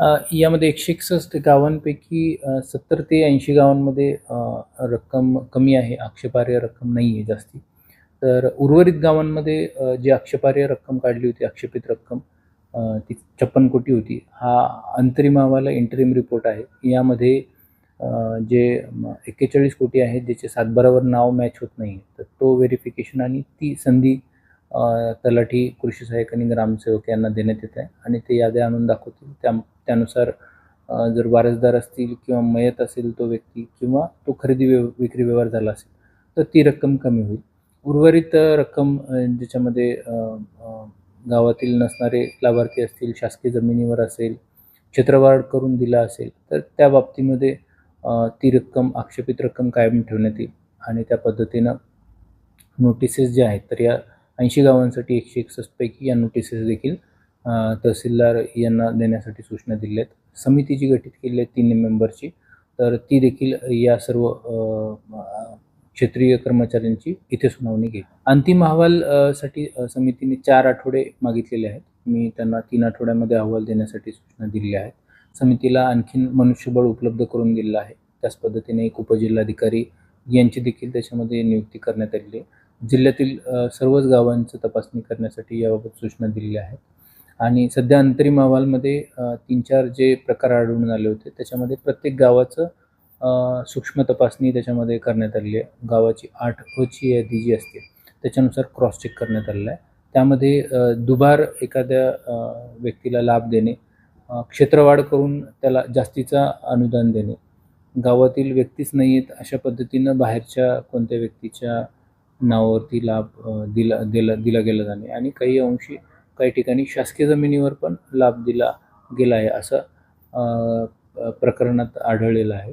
यामध्ये एकशे एकसष्ट गावांपैकी सत्तर ते ऐंशी गावांमध्ये रक्कम कमी आहे आक्षेपार्ह रक्कम नाही आहे जास्ती. तर उर्वरित गावांमध्ये जी आक्षेपार्ह रक्कम काढली होती आक्षेपित रक्कम ती छप्पन कोटी होती. हा अंतरिम अहवाला इंटरिम रिपोर्ट आहे. यामध्ये जे एक्केचाळीस कोटी आहेत ज्याचे सातबारावर नाव मॅच होत नाही तर तो व्हेरिफिकेशन आणि ती संधी तलाठी कृषी सहाय्यक आणि ग्रामसेवक यांना देण्यात येत आहे. आणि ते याद्या आणून दाखवतील. त्या त्यानुसार जर वारसदार असतील किंवा मयत असेल तो व्यक्ती किंवा तो खरेदी व्यव विक्री व्यवहार झाला असेल तर ती रक्कम कमी होईल. उर्वरित रक्कम ज्याच्यामध्ये गावातील नसणारे लाभार्थी असतील शासकीय जमिनीवर असेल क्षेत्रवाढ करून दिला असेल तर त्या बाबतीमध्ये ती रक्कम आक्षेपित रक्कम कायम ठेवण्यात येईल. आणि त्या पद्धतीनं नोटिसेस ज्या आहेत तर या ऐंशी गावांसाठी एकशे एकसष्टपैकी या नोटिसेस देखील तहसीलदार यांना देण्यासाठी सूचना दिल्या आहेत. समिती जी गठीत केली आहे तीन मेंबरची तर ती देखील या सर्व क्षेत्रीय कर्मचाऱ्यांची इथे सुनावणी घेईल. अंतिम अहवाल साठी समितीने चार आठवडे मागितलेले आहेत. मी त्यांना तीन आठवड्यामध्ये अहवाल देण्यासाठी सूचना दिलेल्या आहेत. समितीला आणखीन मनुष्यबळ उपलब्ध करून दिलेलं आहे. त्याच पद्धतीने एक उपजिल्हाधिकारी यांची देखील त्याच्यामध्ये नियुक्ती करण्यात आलेली आहे. जिल्ह्यातील सर्वच गावांचं तपासणी करण्यासाठी याबाबत सूचना दिलेल्या आहेत. आणि सध्या अंतरिम अहवालमध्ये तीन चार जे प्रकार आढळून आले होते त्याच्यामध्ये प्रत्येक गावाचं सूक्ष्म तपासणी त्याच्यामध्ये करण्यात आलेली आहे. गावाची आठ अची यादी जी असते त्याच्यानुसार क्रॉस चेक करण्यात आलेलं आहे. त्यामध्ये दुबार एखाद्या व्यक्तीला लाभ देणे क्षेत्रवाढ करून त्याला जास्तीचा अनुदान देणे. गावातील व्यक्तीच नाही आहेत अशा पद्धतीनं बाहेरच्या कोणत्या व्यक्तीच्या नावावरती लाभ दिला दिला दिला गेला जाणे. आणि काही अंशी काही ठिकाणी शासकीय जमिनीवर पण लाभ दिला गेला आहे असं प्रकरणात आढळलेलं आहे.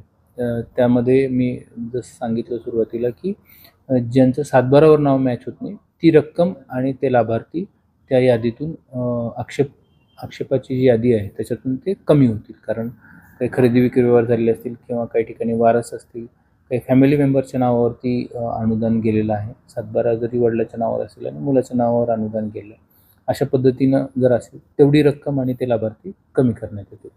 त्यामध्ये मी जसं सांगितलं सुरुवातीला की ज्यांचं सातबारावर नाव मॅच होत नाही ती रक्कम आणि ते लाभार्थी त्या यादीतून आक्षेप आक्षेपाची जी यादी आहे त्याच्यातून ते कमी होतील. कारण काही खरेदी विक्री व्यवहार झालेले असतील किंवा काही ठिकाणी वारस असतील काही फॅमिली मेंबरच्या नावावरती अनुदान गेलेलं आहे. सातबारा जरी वडिलाच्या नावावर असेल आणि मुलाच्या नावावर अनुदान गेलं अशा पद्धतीनं जर असेल तेवढी रक्कम आणि ते लाभार्थी कमी करण्यात येतील.